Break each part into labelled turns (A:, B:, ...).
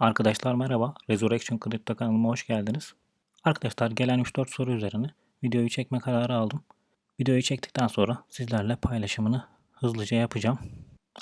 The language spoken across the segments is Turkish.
A: Arkadaşlar merhaba. Resurrection Crypto kanalıma hoş geldiniz. Arkadaşlar gelen 3-4 soru üzerine videoyu çekme kararı aldım. Videoyu çektikten sonra sizlerle paylaşımını hızlıca yapacağım.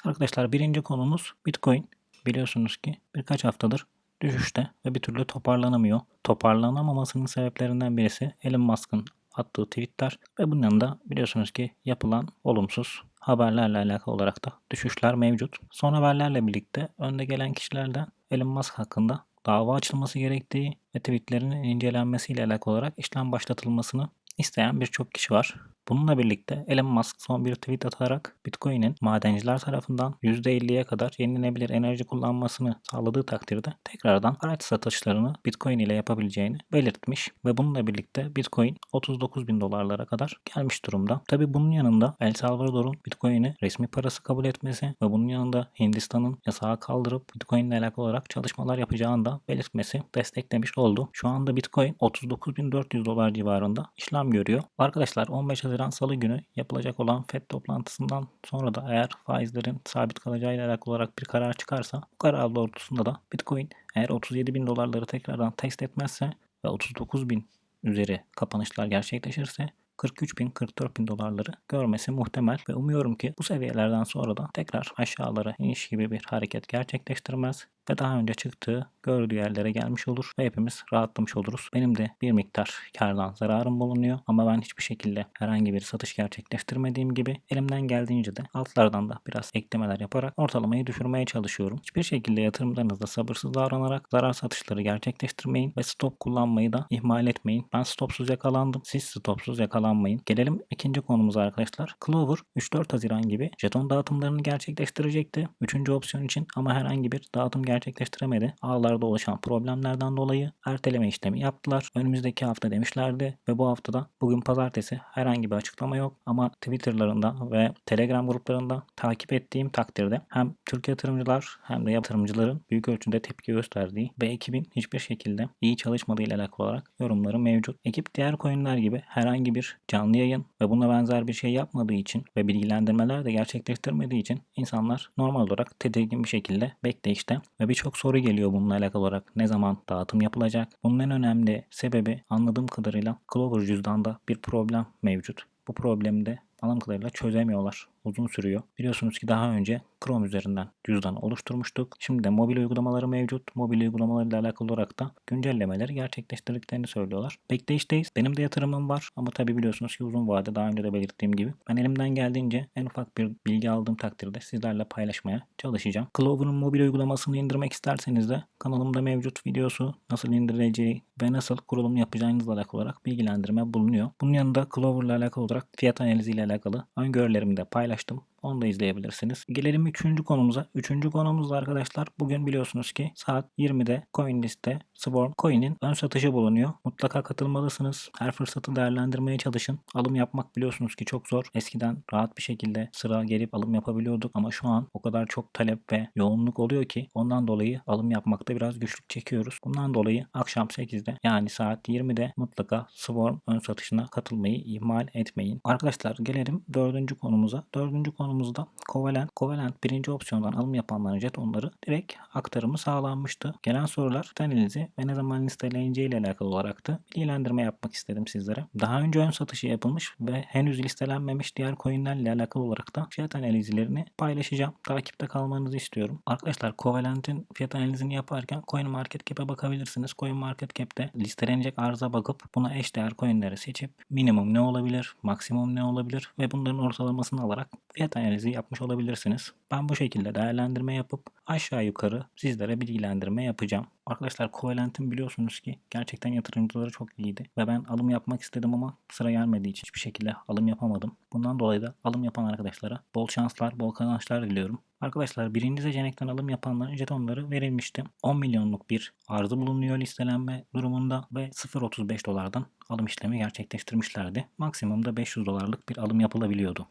A: Arkadaşlar birinci konumuz Bitcoin. Biliyorsunuz ki birkaç haftadır düşüşte ve bir türlü toparlanamıyor. Toparlanamamasının sebeplerinden birisi Elon Musk'ın attığı tweetler ve bunun yanında biliyorsunuz ki yapılan olumsuz haberlerle alakalı olarak da düşüşler mevcut. Son haberlerle birlikte önde gelen kişilerden Elon Musk hakkında dava açılması gerektiği ve tweetlerinin incelenmesiyle alakalı olarak işlem başlatılmasını isteyen birçok kişi var. Bununla birlikte Elon Musk son bir tweet atarak Bitcoin'in madenciler tarafından %50'ye kadar yenilenebilir enerji kullanmasını sağladığı takdirde tekrardan araç satışlarını Bitcoin ile yapabileceğini belirtmiş ve bununla birlikte Bitcoin 39 bin dolarlara kadar gelmiş durumda. Tabi bunun yanında El Salvador'un Bitcoin'i resmi parası kabul etmesi ve bunun yanında Hindistan'ın yasağı kaldırıp Bitcoin ile alakalı olarak çalışmalar yapacağını da belirtmesi desteklemiş oldu. Şu anda Bitcoin 39.400 dolar civarında işlem görüyor. Arkadaşlar 15 Haziran Salı günü yapılacak olan FED toplantısından sonra da eğer faizlerin sabit kalacağıyla alakalı olarak bir karar çıkarsa bu karar doğrultusunda da Bitcoin eğer 37 bin dolarları tekrardan test etmezse ve 39 bin üzeri kapanışlar gerçekleşirse 43 bin 44 bin dolarları görmesi muhtemel ve umuyorum ki bu seviyelerden sonra da tekrar aşağılara iniş gibi bir hareket gerçekleştirmez ve daha önce çıktığı gördüğü yerlere gelmiş olur ve hepimiz rahatlamış oluruz. Benim de bir miktar kardan zararım bulunuyor ama ben hiçbir şekilde herhangi bir satış gerçekleştirmediğim gibi elimden geldiğince de altlardan da biraz eklemeler yaparak ortalamayı düşürmeye çalışıyorum. Hiçbir şekilde yatırımlarınızda sabırsız davranarak zarar satışları gerçekleştirmeyin ve stop kullanmayı da ihmal etmeyin. Ben stopsuz yakalandım. Siz stopsuz yakalanmayın. Gelelim ikinci konumuza arkadaşlar. Clover 3-4 Haziran gibi jeton dağıtımlarını gerçekleştirecekti. Üçüncü opsiyon için ama herhangi bir dağıtım gerçekleştiremedi. Ağlarda oluşan problemlerden dolayı erteleme işlemi yaptılar. Önümüzdeki hafta demişlerdi ve bu haftada bugün pazartesi herhangi bir açıklama yok ama Twitter'larında ve Telegram gruplarında takip ettiğim takdirde hem Türk yatırımcılar hem de yatırımcıların büyük ölçüde tepki gösterdiği ve ekibin hiçbir şekilde iyi çalışmadığı ile alakalı olarak yorumları mevcut. Ekip diğer coinler gibi herhangi bir canlı yayın ve buna benzer bir şey yapmadığı için ve bilgilendirmeler de gerçekleştirmediği için insanlar normal olarak tedirgin bir şekilde bekleyişte ve birçok soru geliyor bununla alakalı olarak. Ne zaman dağıtım yapılacak? Bunun en önemli sebebi anladığım kadarıyla Clover cüzdanda bir problem mevcut. Bu problemi de anladığım kadarıyla çözemiyorlar uzun sürüyor. Biliyorsunuz ki daha önce Chrome üzerinden cüzdan oluşturmuştuk. Şimdi de mobil uygulamaları mevcut. Mobil uygulamalarıyla alakalı olarak da güncellemeleri gerçekleştirdiklerini söylüyorlar. Bekleyişteyiz. Benim de yatırımım var ama tabi biliyorsunuz ki uzun vade daha önce de belirttiğim gibi ben elimden geldiğince en ufak bir bilgi aldığım takdirde sizlerle paylaşmaya çalışacağım. Clover'ın mobil uygulamasını indirmek isterseniz de kanalımda mevcut videosu nasıl indirileceği ve nasıl kurulum yapacağınızla alakalı olarak bilgilendirme bulunuyor. Bunun yanında Clover'la alakalı olarak fiyat analiziyle alakalı öngörülerimi de next. Onu da izleyebilirsiniz. Gelelim üçüncü konumuza. Üçüncü konumuzda arkadaşlar bugün biliyorsunuz ki saat 20'de CoinList'te Swarm Coin'in ön satışı bulunuyor. Mutlaka katılmalısınız. Her fırsatı değerlendirmeye çalışın. Alım yapmak biliyorsunuz ki çok zor. Eskiden rahat bir şekilde sıra gelip alım yapabiliyorduk ama şu an o kadar çok talep ve yoğunluk oluyor ki ondan dolayı alım yapmakta biraz güçlük çekiyoruz. Bundan dolayı akşam 8'de yani saat 20'de mutlaka Swarm ön satışına katılmayı ihmal etmeyin. Arkadaşlar gelelim dördüncü konumuza. Dördüncü konumuzda Covalent. Covalent birinci opsiyondan alım yapanların jetonları direkt aktarımı sağlanmıştı. Gelen sorular analizi ve ne zaman listeleneceği ile alakalı olarak da bilgilendirme yapmak istedim sizlere. Daha önce ön satışı yapılmış ve henüz listelenmemiş diğer coinlerle alakalı olarak da fiyat analizlerini paylaşacağım. Takipte kalmanızı istiyorum. Arkadaşlar Covalent'in fiyat analizini yaparken Coin Market Cap'e bakabilirsiniz. Coin Market Cap'te listelenecek arıza bakıp buna eş değer coinleri seçip minimum ne olabilir, maksimum ne olabilir ve bunların ortalamasını alarak fiyat analizi yapmış olabilirsiniz. Ben bu şekilde değerlendirme yapıp aşağı yukarı sizlere bilgilendirme yapacağım. Arkadaşlar Covalent'in biliyorsunuz ki gerçekten yatırımcıları çok iyiydi. Ve ben alım yapmak istedim ama sıra gelmediği için hiçbir şekilde alım yapamadım. Bundan dolayı da alım yapan arkadaşlara bol şanslar, bol kazançlar diliyorum. Arkadaşlar birinci seçenekten alım yapanların jetonları verilmişti. 10 milyonluk bir arzı bulunuyor listelenme durumunda ve 0.35 dolardan alım işlemi gerçekleştirmişlerdi. Maksimumda 500 dolarlık bir alım yapılabiliyordu.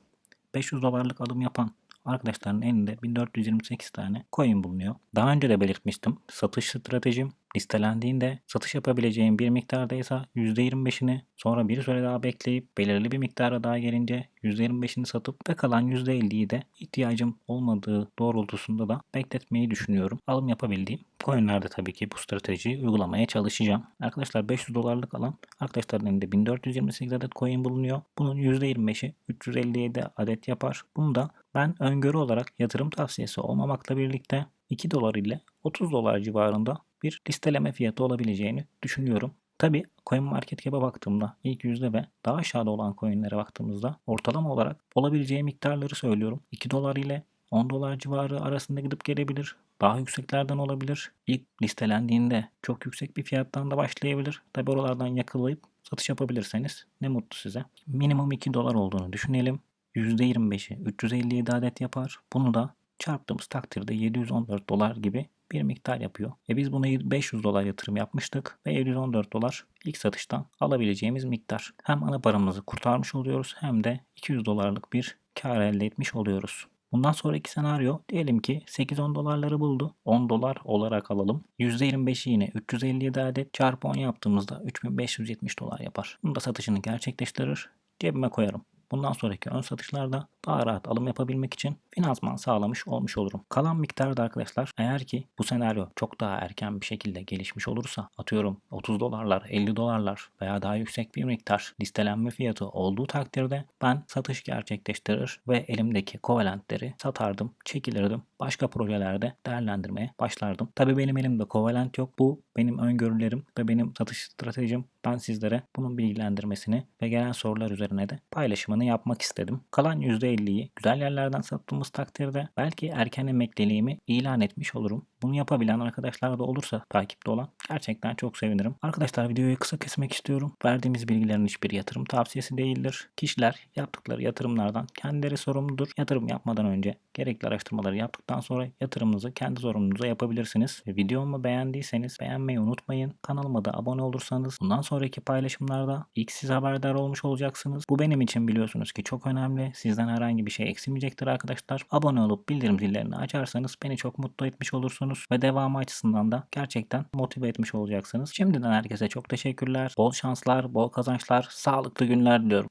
A: 500 dolarlık alım yapan arkadaşların elinde 1428 tane coin bulunuyor. Daha önce de belirtmiştim. Satış stratejim listelendiğinde satış yapabileceğim bir miktardaysa %25'ini sonra bir süre daha bekleyip belirli bir miktara daha gelince %25'ini satıp ve kalan %50'yi de ihtiyacım olmadığı doğrultusunda da bekletmeyi düşünüyorum. Alım yapabildiğim coinlerde tabii ki bu stratejiyi uygulamaya çalışacağım. Arkadaşlar 500 dolarlık alan arkadaşların elinde 1428 adet coin bulunuyor. Bunun %25'i 357 adet yapar. Bunu da ben öngörü olarak yatırım tavsiyesi olmamakla birlikte 2 dolar ile 30 dolar civarında bir listeleme fiyatı olabileceğini düşünüyorum. Tabi CoinMarketCap'e baktığımda ilk yüzde ve daha aşağıda olan coinlere baktığımızda ortalama olarak olabileceği miktarları söylüyorum. 2 dolar ile 10 dolar civarı arasında gidip gelebilir. Daha yükseklerden olabilir. İlk listelendiğinde çok yüksek bir fiyattan da başlayabilir. Tabi oralardan yakalayıp satış yapabilirseniz ne mutlu size. Minimum 2 dolar olduğunu düşünelim. %25'i 357 adet yapar. Bunu da çarptığımız takdirde 714 dolar gibi bir miktar yapıyor. E biz buna 500 dolar yatırım yapmıştık ve 714 dolar ilk satıştan alabileceğimiz miktar. Hem ana paramızı kurtarmış oluyoruz hem de 200 dolarlık bir kar elde etmiş oluyoruz. Bundan sonraki senaryo diyelim ki 8-10 dolarları buldu. 10 dolar olarak alalım. %25'i yine 357 adet çarpı 10 yaptığımızda 3570 dolar yapar. Bunu da satışını gerçekleştirir. Cebime koyarım. Bundan sonraki ön satışlarda daha rahat alım yapabilmek için finansman sağlamış olmuş olurum. Kalan miktarda arkadaşlar eğer ki bu senaryo çok daha erken bir şekilde gelişmiş olursa atıyorum 30 dolarlar 50 dolarlar veya daha yüksek bir miktar listelenme fiyatı olduğu takdirde ben satış gerçekleştirir ve elimdeki kovalentleri satardım, çekilirdim. Başka projelerde değerlendirmeye başlardım. Tabii benim elimde kovalent yok. Bu benim öngörülerim ve benim satış stratejim. Ben sizlere bunun bilgilendirmesini ve gelen sorular üzerine de paylaşımını yapmak istedim. Kalan %50'yi güzel yerlerden sattığımız takdirde belki erken emekliliğimi ilan etmiş olurum. Bunu yapabilen arkadaşlar da olursa takipte olan gerçekten çok sevinirim. Arkadaşlar videoyu kısa kesmek istiyorum. Verdiğimiz bilgilerin hiçbir yatırım tavsiyesi değildir. Kişiler yaptıkları yatırımlardan kendileri sorumludur. Yatırım yapmadan önce gerekli araştırmaları yaptıktan sonra yatırımınızı kendi sorumluluğunuza yapabilirsiniz. Videomu beğendiyseniz beğenmeyi unutmayın. Kanalıma da abone olursanız bundan sonraki paylaşımlarda ilk siz haberdar olmuş olacaksınız. Bu benim için biliyorsunuz ki çok önemli. Sizden herhangi bir şey eksilmeyecektir arkadaşlar. Abone olup bildirim zillerini açarsanız beni çok mutlu etmiş olursunuz ve devamı açısından da gerçekten motive etmiş olacaksınız. Şimdiden herkese çok teşekkürler. Bol şanslar, bol kazançlar, sağlıklı günler diliyorum.